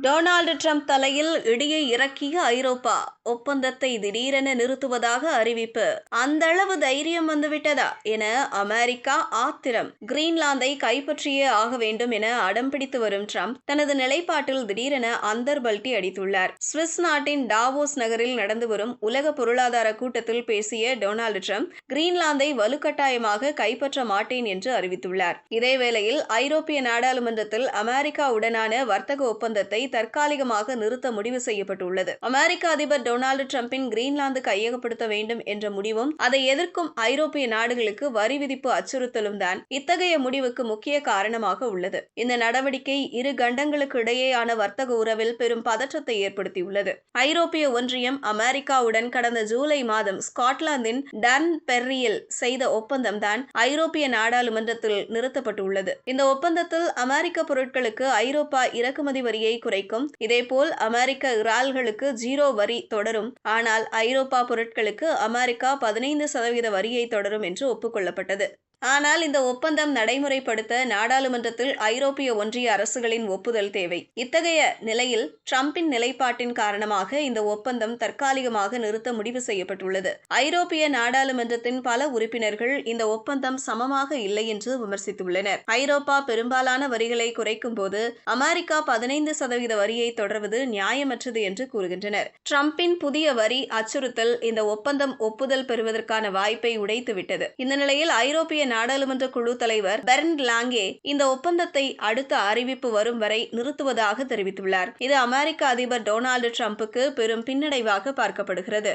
Donald Trump தலையில் இடியை இறக்கிய ஐரோப்பா. ஒப்பந்தத்தை திடீரென நிறுத்துவதாக அறிவிப்பு. அந்த அளவு தைரியம் வந்துவிட்டதா என அமெரிக்கா ஆத்திரம். கிரீன்லாந்தை கைப்பற்றியே ஆக வேண்டும் என அடம் பிடித்து வரும் ட்ரம்ப் தனது நிலைப்பாட்டில் திடீரென அந்தர்பல்டி அடித்துள்ளார். சுவிஸ் நாட்டின் டாவோஸ் நகரில் நடந்து வரும் உலக பொருளாதார கூட்டத்தில் பேசிய டொனால்டு ட்ரம்ப் கிரீன்லாந்தை வலுக்கட்டாயமாக கைப்பற்ற மாட்டேன் என்று அறிவித்துள்ளார். இதேவேளையில் ஐரோப்பிய நாடாளுமன்றத்தில் அமெரிக்காவுடனான வர்த்தக ஒப்பந்தத்தை தற்காலிகமாக நிறுத்த முடிவு செய்யப்பட்டுள்ளது. அமெரிக்க அதிபர் டொனால்டு டொனால்டு டிரம்பின் கிரீன்லாந்து கையகப்படுத்த வேண்டும் என்ற முடிவும் அதை எதிர்க்கும் ஐரோப்பிய நாடுகளுக்கு வரி விதிப்பு அச்சுறுத்தலும் தான் இத்தகைய முடிவுக்கு முக்கிய காரணமாக உள்ளது. இந்த நடவடிக்கை இரு கண்டங்களுக்கு இடையேயான வர்த்தக உறவில் பெரும் பதற்றத்தை ஏற்படுத்தியுள்ளது. ஐரோப்பிய ஒன்றியம் அமெரிக்காவுடன் கடந்த ஜூலை மாதம் ஸ்காட்லாந்தின் டன் பெர்ரியில் செய்த ஒப்பந்தம் தான் ஐரோப்பிய நாடாளுமன்றத்தில் நிறுத்தப்பட்டுள்ளது. இந்த ஒப்பந்தத்தில் அமெரிக்க பொருட்களுக்கு ஐரோப்பா இறக்குமதி வரியை குறைக்கும் இதேபோல் அமெரிக்க இறால்களுக்கு ஜீரோ வரி தொடரும். ஆனால் ஐரோப்பா பொருட்களுக்கு அமெரிக்கா பதினைந்து சதவீத வரியை தொடரும் என்று ஒப்புக்கொள்ளப்பட்டது. ஆனால் இந்த ஒப்பந்தம் நடைமுறைப்படுத்த நாடாளுமன்றத்தில் ஐரோப்பிய ஒன்றிய அரசுகளின் ஒப்புதல் தேவை. இத்தகைய நிலையில் டிரம்பின் நிலைப்பாட்டின் காரணமாக இந்த ஒப்பந்தம் தற்காலிகமாக நிறுத்த முடிவு செய்யப்பட்டுள்ளது. ஐரோப்பிய நாடாளுமன்றத்தின் பல உறுப்பினர்கள் இந்த ஒப்பந்தம் சமமாக இல்லை என்று விமர்சித்துள்ளனர். ஐரோப்பா பெரும்பாலான வரிகளை குறைக்கும் போது அமெரிக்கா பதினைந்து சதவீத வரியை தொடர்வது நியாயமற்றது என்று கூறுகின்றனர். டிரம்பின் புதிய வரி அச்சுறுத்தல் இந்த ஒப்பந்தம் ஒப்புதல் பெறுவதற்கான வாய்ப்பை உடைத்துவிட்டது. இந்த நிலையில் ஐரோப்பிய நாடாளுமன்ற குழு தலைவர் பெர்ன் லாங்கே இந்த ஒப்பந்தத்தை அடுத்த அறிவிப்பு வரும் வரை நிறுத்துவதாக தெரிவித்துள்ளார். இது அமெரிக்க அதிபர் டொனால்டு டிரம்புக்கு பெரும் பின்னடைவாக பார்க்கப்படுகிறது.